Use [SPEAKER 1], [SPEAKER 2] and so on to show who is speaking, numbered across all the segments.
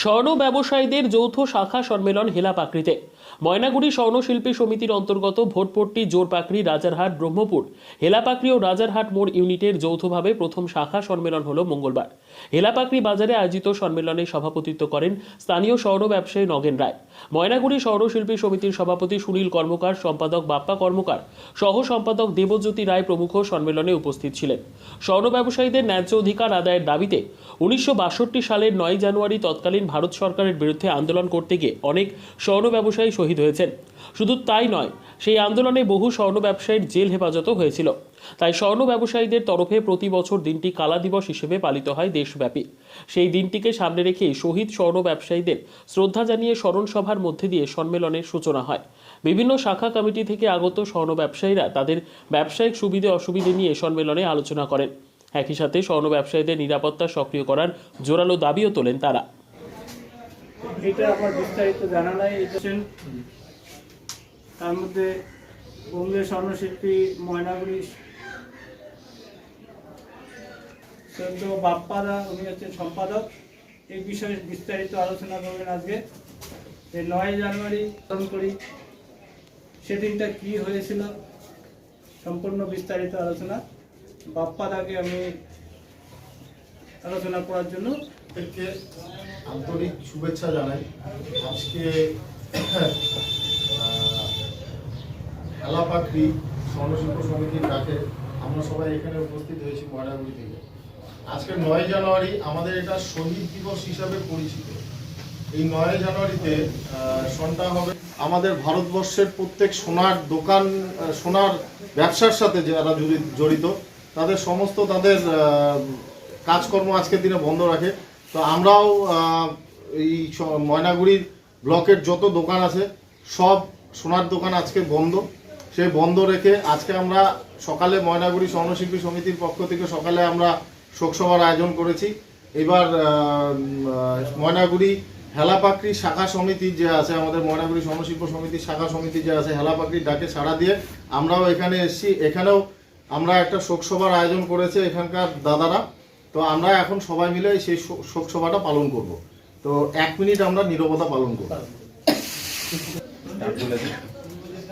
[SPEAKER 1] স্বর্ণ ব্যবসায়ীদের যৌথ শাখা সম্মেলন হেলাপাকড়িতে ময়নাগুড়ি স্বর্ণশিল্পী সমিতির অন্তর্গত ভোটপট্টি জোরপাকড়ি রাজারহাট, ব্রহ্মপুর। হেলাপাকড়ি ও রাজারহাট মোড় ইউনিটের যৌথভাবে প্রথম শাখা সম্মেলন হল মঙ্গলবার। হেলাপাকড়ি বাজারে আয়োজিত সম্মেলনে সভাপতিত্ব করেন স্থানীয় স্বর্ণ ব্যবসায়ী নগেন রায়। ময়নাগুড়ি স্বর্ণশিল্পী সমিতির সভাপতি সুনীল কর্মকার, সম্পাদক বাপ্পা কর্মকার, সহ সম্পাদক দেবজ্যোতি রায় প্রমুখ সম্মেলনে উপস্থিত ছিলেন। স্বর্ণ ব্যবসায়ীদের ন্যায্য অধিকার আদায়ের দাবিতে উনিশশো বাষট্টি সালের নয় জানুয়ারি তৎকালীন ভারত সরকারের বিরুদ্ধে আন্দোলন করতে গিয়ে অনেক স্বর্ণ ব্যবসায়ী শহীদ হয়েছেন। শুধু তাই নয়, সেই আন্দোলনে বহু স্বর্ণ ব্যবসায়ীর জেল হেফাজতও হয়েছিল। তাই স্বর্ণ ব্যবসায়ীদের তরফে প্রতি বছর দিনটি কালা দিবস হিসেবে পালিত হয় দেশব্যাপী। সেই দিনটিকে সামনে রেখে শহীদ স্বর্ণ ব্যবসায়ীদের শ্রদ্ধা জানিয়ে স্মরণ সভার মধ্যে দিয়ে সম্মেলনের সূচনা হয়। বিভিন্ন শাখা কমিটি থেকে আগত স্বর্ণ ব্যবসায়ীরা তাদের ব্যবসায়িক সুবিধে অসুবিধে নিয়ে সম্মেলনে আলোচনা করেন। একই সাথে স্বর্ণ ব্যবসায়ীদের নিরাপত্তা সক্রিয় করার জোরালো দাবিও তোলেন তারা।
[SPEAKER 2] এটা আমার বিস্তারিত জানা নাই তার মধ্যে বঙ্গীয় স্বর্ণশিল্পী ময়নাগুড়ি সদ্য বাপ্পাদা, উনি হচ্ছেন সম্পাদক। এই বিষয়ে বিস্তারিত আলোচনা করবেন আজকে। যে নয় জানুয়ারি পালন করি, সেদিনটা কি হয়েছিল, সম্পূর্ণ বিস্তারিত আলোচনা। বাপ্পাদাকে আমি আলোচনা করার জন্য
[SPEAKER 3] আন্তরিক শুভেচ্ছা জানাই। আজকে হেলাপাকড়ি স্বর্ণশিল্প সমিতির ডাকে আমরা সবাই এখানে উপস্থিত হয়েছি ময়নাগুড়ি থেকে। আজকে নয় জানুয়ারি আমাদের এটা শহীদ দিবস হিসাবে পরিচিত। এই নয় জানুয়ারিতে সনটা হবে আমাদের ভারতবর্ষের প্রত্যেক সোনার দোকান সোনার ব্যবসার সাথে যারা জড়ি- জড়িত, তাদের সমস্ত তাদের কাজকর্ম আজকের দিনে বন্ধ রাখে। তো আমরাও এই ময়নাগুড়ির ব্লকের যত দোকান আছে, সব সোনার দোকান আজকে বন্ধ। সেই বন্ধ রেখে আজকে আমরা সকালে ময়নাগুড়ি স্বর্ণশিল্পী সমিতির পক্ষ থেকে সকালে আমরা শোকসভার আয়োজন করেছি। এবার ময়নাগুড়ি হেলাপাকড়ি শাখা সমিতি যে আছে, আমাদের ময়নাগুড়ি স্বর্ণশিল্প সমিতির শাখা সমিতি যে আছে, হেলাপাকড়ির ডাকে সাড়া দিয়ে আমরাও এখানে এসেছি। এখানেও আমরা একটা শোকসভার আয়োজন করেছে এখানকার দাদারা। তো আমরা এখন সবাই মিলে সেই শোক- শোকসভাটা পালন করব। তো এক মিনিট আমরা নীরবতা পালন করব।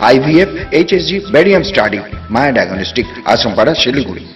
[SPEAKER 4] IVF HSG barium study Maya diagnostic Ashrampara Siliguri.